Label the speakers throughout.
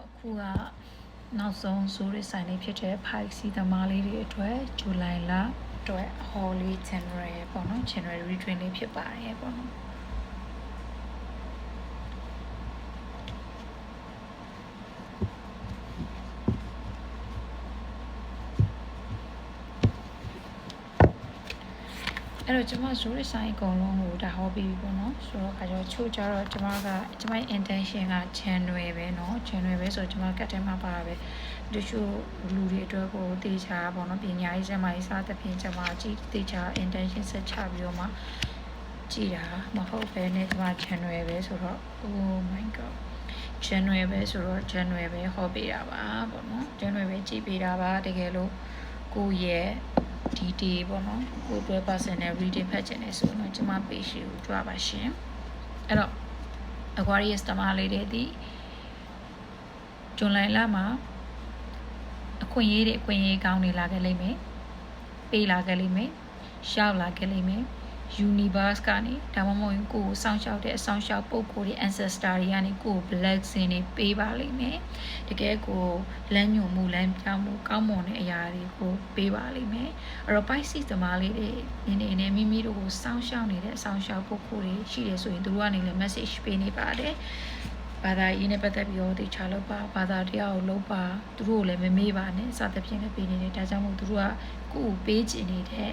Speaker 1: တော့အခုကနောက်ဆုံးဇိုးရဆိုင်လေးဖြစ်တဲ့ Pike စီသမားလေးတွေအတွက်ဇူလိုင်လအတွက် Holly January ပေါ့နော် January retrain လေးဖြစ်ပါတယ်ပေါ့နော် အဲ့တော့ကျမဇိုးရဆိုင်အကုန်လုံးကိုဒါဟောပြီးပြီပေါ့နော်ဆိုတော့ခါကျတော့ချို့ကြတော့ကျမကကျမ intention က January ပဲเนาะ January ပဲဆိုတော့ကျမကတ်ထဲမှာပါပဲတချို့လူတွေအတွက်ကိုတေချာပေါ့နော်ပညာရေးစက်မရေးစားတဲ့ပြင်ကျမကြည့်တေချာ intention ဆက်ချပြီးတော့မှကြည်တာမဟုတ်ပဲနဲ့ကျမ January ပဲဆိုတော့ oh my god January ပဲဆိုတော့ January ပဲဟောပေးတာပါပေါ့နော် January ပဲကြည်ပေးတာပါတကယ်လို့ကိုယ့်ရဲ့ ဒီတေးပေါ့နော်ကိုယ်အတွက် personal reading ဖတ်ချင်တယ်ဆိုတော့ကျွန်မ page ကိုကြွားပါရှင်အဲ့တော့ Aquarius တမလေးတွေဒီဇွန်လလမှာအခွင့်အရေးတွေအခွင့်အရေးကောင်းနေလာခဲ့လိမ့်မယ်ပေးလာခဲ့လိမ့်မယ်ရှောက်လာခဲ့လိမ့်မယ် universe ကနေဒါမှမဟုတ်ရင်ကိုယ်ကိုစောင့်ရှောက်တဲ့အဆောင်ရှောက်ပုံကိုယ်တွေ ancestor တွေကနေကိုယ် blessing တွေပေးပါလိမ့်မယ်တကယ်ကိုလမ်းညွန်မှုလမ်းပြောင်းမှုကောင်းမွန်တဲ့အရာတွေကိုပေးပါလိမ့်မယ်အဲ့တော့ Pisces သမားလေးတွေနေနေနဲ့မိမိတို့ကိုစောင့်ရှောက်နေတဲ့အဆောင်ရှောက်ပုံကိုယ်တွေရှိတယ်ဆိုရင်သူတို့ကနေလည်း message ပေးနေပါတယ်ဘာသာရေးနဲ့ပတ်သက်ပြီးတော့တေချာလို့ပါဘာသာတရားကိုလုပ်ပါသူတို့ကိုလည်းမမေးပါနဲ့စသဖြင့်လည်းပေးနေတယ်ဒါကြောင့်မို့သူတို့ကကိုယ့်ကိုပေးချင်နေတဲ့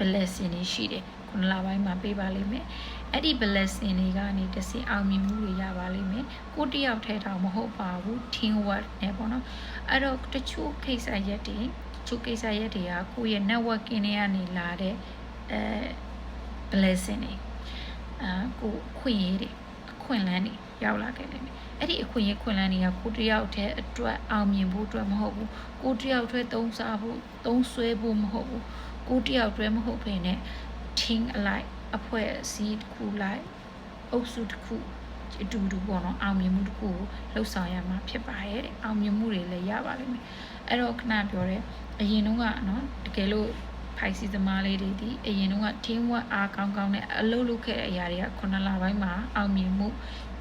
Speaker 1: blessing တွေရှိတယ်ခုနလပိုင်းမှာပေးပါလိမ့်မယ်အဲ့ဒီ blessing တွေကနေတစ်စင်အောင်မြင်မှုတွေရပါလိမ့်မယ်ကိုတယောက်ထဲတောင်မဟုတ်ပါဘူး team work နဲ့ပေါ့နော်အဲ့တော့တချို့ကိစ္စရက်တွေတချို့ကိစ္စရက်တွေကကိုယ့်ရဲ့ networking တွေကနေလာတဲ့အဲ blessing တွေအာကိုခွင့်ရည်တွေအခွင့်အလန်းတွေရောက်လာခဲ့လိမ့်မယ်အဲ့ဒီအခွင့်အရေးခွင့်လန်းတွေကကိုတယောက်တည်းအတွက်အောင်မြင်ဖို့အတွက်မဟုတ်ဘူးကိုတယောက်တည်းသုံးစားဖို့သုံးဆွဲဖို့မဟုတ်ဘူး ကိုတယောက်တည်းမဟုတ်ဘဲနဲ့ team အလိုက်အဖွဲ့အစည်းတစ်ခုလိုက်အုပ်စုတစ်ခုအတူတူပေါ့နော်အောင်မြင်မှုတစ်ခုကိုလှုပ်ဆောင်ရမှာဖြစ်ပါရဲ့တဲ့အောင်မြင်မှုတွေလည်းရပါလိမ့်မယ်အဲ့တော့ခဏပြောတဲ့အရင်တုန်းကနော်တကယ်လို့ဖိုက်စီသမားလေးတွေဒီအရင်တုန်းက team work အားကောင်းကောင်းနဲ့အလုပ်လုပ်ခဲ့တဲ့အရာတွေကခုနလပိုင်းမှာအောင်မြင်မှု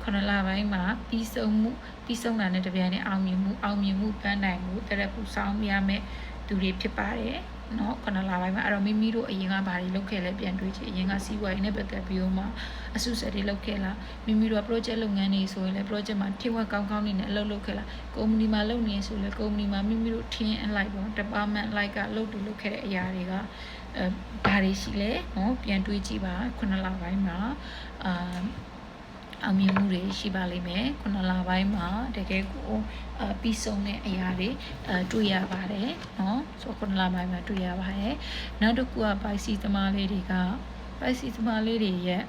Speaker 1: ခုနလပိုင်းမှာပြီးဆုံးမှုပြီးဆုံးတာနဲ့တပြိုင်နက်အောင်မြင်မှုအောင်မြင်မှုပန်းနိုင်မှုတရက်ခုဆောင်ရမယ်သူတွေဖြစ်ပါတယ် เนาะခုနလပိုင်းမှာအဲ့တော့မိမိတို့အရင်ကဘာတွေလုပ်ခဲ့လဲပြန်တွေးကြည့်အရင်ကစီးပွားရေးနဲ့ပတ်သက်ပြီးတော့မှအစုဆက်တွေလုပ်ခဲ့လားမိမိတို့က project လုပ်ငန်းတွေဆိုရင်လည်း project မှာ team work ကောင်းကောင်းနေနဲ့အလုပ်လုပ်ခဲ့လား company မှာလုပ်နေဆိုလည်း company မှာမိမိတို့ team အလိုက်ပေါ့ department အလိုက်ကလုပ်တူလုပ်ခဲ့တဲ့အရာတွေကအဲဘာတွေရှိလဲเนาะပြန်တွေးကြည့်ပါခုနလပိုင်းမှာအာ အောင်မြင်မှုတွေရှိပါလိမ့်မယ်ခုနလပိုင်းမှာတကယ်ကိုအပြီးဆုံးတဲ့အရာတွေအတွေ့ရပါတယ်နော်ဆိုခုနလပိုင်းမှာတွေ့ရပါတယ်နောက်တစ်ခုကပိုက်စီသမားလေးတွေကပိုက်စီသမားလေးတွေရဲ့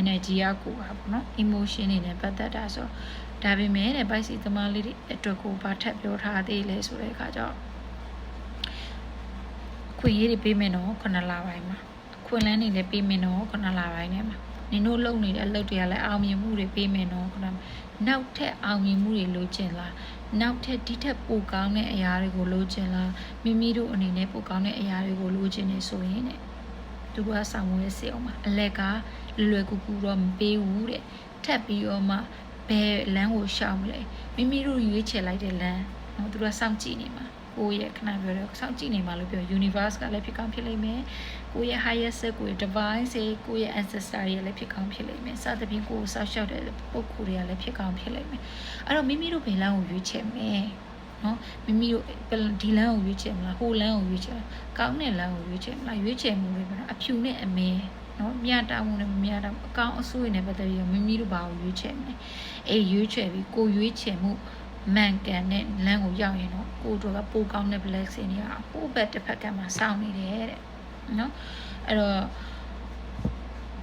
Speaker 1: energy ကကိုပါပေါ့နော် emotion တွေနဲ့ပတ်သက်တာဆိုဒါပေမဲ့တဲ့ပိုက်စီသမားလေးတွေအတွက်ကိုဘာထပ်ပြောထားသေးလဲဆိုတဲ့အခါကျတော့ခွင့်ရည်တွေပေးမယ်နော်ခုနလပိုင်းမှာခွင့်လန်းတွေလည်းပေးမယ်နော်ခုနလပိုင်းထဲမှာ နင်တို့လုပ်နေတဲ့အလုပ်တွေကလည်းအောင်မြင်မှုတွေပေးမယ်နော်ခုနနောက်ထပ်အောင်မြင်မှုတွေလိုချင်လားနောက်ထပ်ဒီထက်ပိုကောင်းတဲ့အရာတွေကိုလိုချင်လားမိမိတို့အနေနဲ့ပိုကောင်းတဲ့အရာတွေကိုလိုချင်နေဆိုရင်တဲ့သူကဆောင်ဝဲစေအောင်ပါအလက်ကလွယ်လွယ်ကူကူတော့မပေးဘူးတဲ့ထပ်ပြီးတော့မှဘယ်လမ်းကိုရှောင်မလဲမိမိတို့ရွေးချယ်လိုက်တဲ့လမ်းနော်သူကစောင့်ကြည့်နေမှာ ကိုယ့်ရဲ့ခဏပြောတယ်စောင့်ကြည့်နေမှာလို့ပြော universe ကလည်းဖြစ်ကောင်းဖြစ်လိမ့်မယ်ကိုယ့်ရဲ့ higher self ကိုယ့်ရဲ့ divine စေကိုယ့်ရဲ့ ancestor တွေလည်းဖြစ်ကောင်းဖြစ်လိမ့်မယ်စသဖြင့်ကိုယ်ကိုစောင့်ရှောက်တဲ့ပုံကိုယ်တွေကလည်းဖြစ်ကောင်းဖြစ်လိမ့်မယ်အဲ့တော့မိမိတို့ဘယ်လမ်းကိုရွေးချယ်မလဲနော်မိမိတို့ဒီလမ်းကိုရွေးချယ်မလားဟိုလမ်းကိုရွေးချယ်မလားကောင်းတဲ့လမ်းကိုရွေးချယ်မလားရွေးချယ်မှုတွေပေါ့နော်အဖြူနဲ့အမဲနော်မြတ်တာမှုနဲ့မမြတ်တာအကောင်းအဆိုးတွေနဲ့ပတ်သက်ပြီးမိမိတို့ဘာကိုရွေးချယ်မလဲအေးရွေးချယ်ပြီးကိုရွေးချယ်မှု မှန်ကန်တဲ့လမ်းကိုရောက်ရင်တော့ကိုတို့ကပိုကောင်းတဲ့ blessing တွေကအဖို့ဘက်တစ်ဖက်ကမှစောင့်နေတယ်တဲ့နော်အဲ့တော့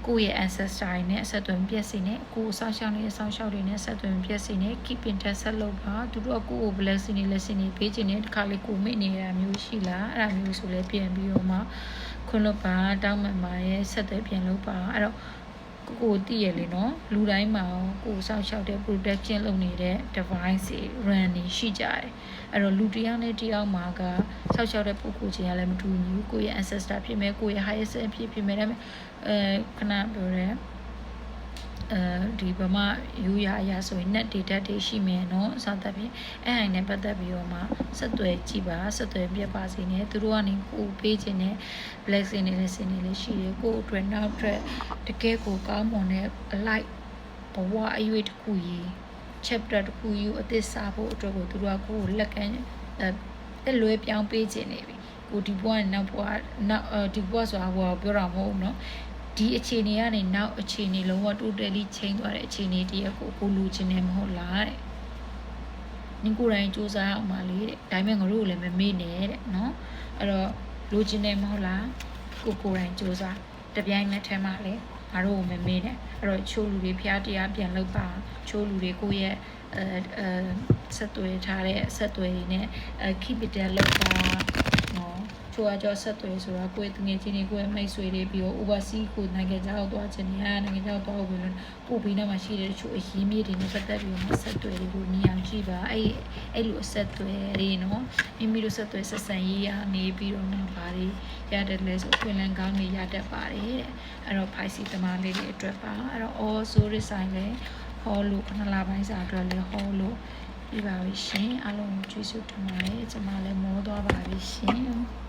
Speaker 1: ကိုယ့်ရဲ့ ancestor တွေနဲ့အဆက်အသွယ်ပြည့်စုံနေကိုယ်ဆောက်ရှောက်နေတဲ့ဆောက်ရှောက်တွေနဲ့ဆက်သွယ်ပြည့်စုံနေ keep in touch ဆက်လုပ်ပါသူတို့ကကိုယ့်ကို blessing တွေ lesson တွေပေးခြင်းနဲ့တစ်ခါလေကိုမိနေတာမျိုးရှိလားအဲ့ဒါမျိုးဆိုလဲပြန်ပြီးတော့မှခွန်းလို့ပါတောင်းမှန်ပါရဲ့ဆက်သွယ်ပြန်လုပ်ပါအဲ့တော့ ကိုကိုတည်ရလေနော်လူတိုင်းမှာကိုယ်ဆောက်ရှောက်တဲ့ protection လုပ်နေတဲ့ device တွေ run နေရှိကြတယ်အဲ့တော့လူတစ်ယောက်နဲ့တစ်ယောက်မှာကဆောက်ရှောက်တဲ့ပုဂ္ဂိုလ်ချင်းကလည်းမတူဘူးကိုယ့်ရဲ့ ancestor ဖြစ်မယ်ကိုယ့်ရဲ့ higher self ဖြစ်ဖြစ်မယ်ဒါပေမဲ့အဲခဏပြောရဲ အဲဒီဗမာယူရအရာဆိုရင် net data တွေရှိမယ်เนาะအစသဖြင့်အဲ့ဟိုင်းနဲ့ပတ်သက်ပြီးတော့မှဆက်သွယ်ကြည့်ပါဆက်သွယ်ပြပါစေနဲ့သူတို့ကနေကိုပေးခြင်းနဲ့ black စင်နေတဲ့စင်တွေလည်းရှိတယ်ကို့အတွက်နောက်အတွက်တကယ်ကိုကောင်းမွန်တဲ့အလိုက်ဘဝအရွေးတစ်ခုကြီး chapter တစ်ခုယူအသစ်စားဖို့အတွက်ကိုသူတို့ကကိုယ်ကိုလက်ကမ်းအဲတက်လွဲပြောင်းပေးခြင်းနေပြီကိုဒီဘဝနဲ့နောက်ဘဝနောက်အဲဒီဘဝဆိုတာဟိုပြောတာမဟုတ်ဘူးเนาะ ဒီအခြေအနေကနေနောက်အခြေအနေလုံးဝ totally change သွားတဲ့အခြေအနေတည်းကိုကိုလူချင်နေမဟုတ်လားတဲ့နင်ကိုယ်တိုင်စူးစမ်းအောင်ပါလေတဲ့ဒါပေမဲ့ငါတို့ကိုလည်းမမေ့နဲ့တဲ့နော်အဲ့တော့လူချင်နေမဟုတ်လားကိုကိုယ်တိုင်စူးစမ်းတပြိုင်နက်ထဲမှာလည်းငါတို့ကိုမမေ့နဲ့အဲ့တော့ချိုးလူတွေဖျားတရားပြန်လုပ်ပါချိုးလူတွေကိုယ့်ရဲ့အဲအဲဆက်သွယ်ထားတဲ့ဆက်သွယ်တွေနဲ့ keep it there လောက်ပါ ချိုးအကြောဆက်သွယ်ဆိုတာကိုယ့်ရဲ့ငွေချင်းတွေကိုယ့်ရဲ့မိတ်ဆွေတွေပြီးတော့ overseas ကိုနိုင်ငံခြားကိုသွားချင်နေတာနိုင်ငံခြားကိုသွားဖို့လို့ပို့ပြီးတော့မှရှိတဲ့ချိုးအရင်းမြစ်တွေနဲ့ပတ်သက်ပြီးတော့ဆက်သွယ်တွေကိုနေအောင်ကြည့်ပါအဲ့အဲ့လိုအဆက်သွယ်တွေနော်မိမိတို့ဆက်သွယ်ဆက်ဆံရေးရနေပြီးတော့နောက်ပါတွေရတယ်လဲဆိုခွင်လန်းကောင်းတွေရတတ်ပါတယ်တဲ့အဲ့တော့ဖိုက်စီတမားလေးတွေအတွက်ပါအဲ့တော့ all sorry sign လဲဟောလို့ခဏလာပိုင်းစာအတွက်လဲဟောလို့ပြပါပြီရှင်အားလုံးကိုကျေးဇူးတင်ပါတယ်ကျွန်မလည်းမောသွားပါပြီရှင်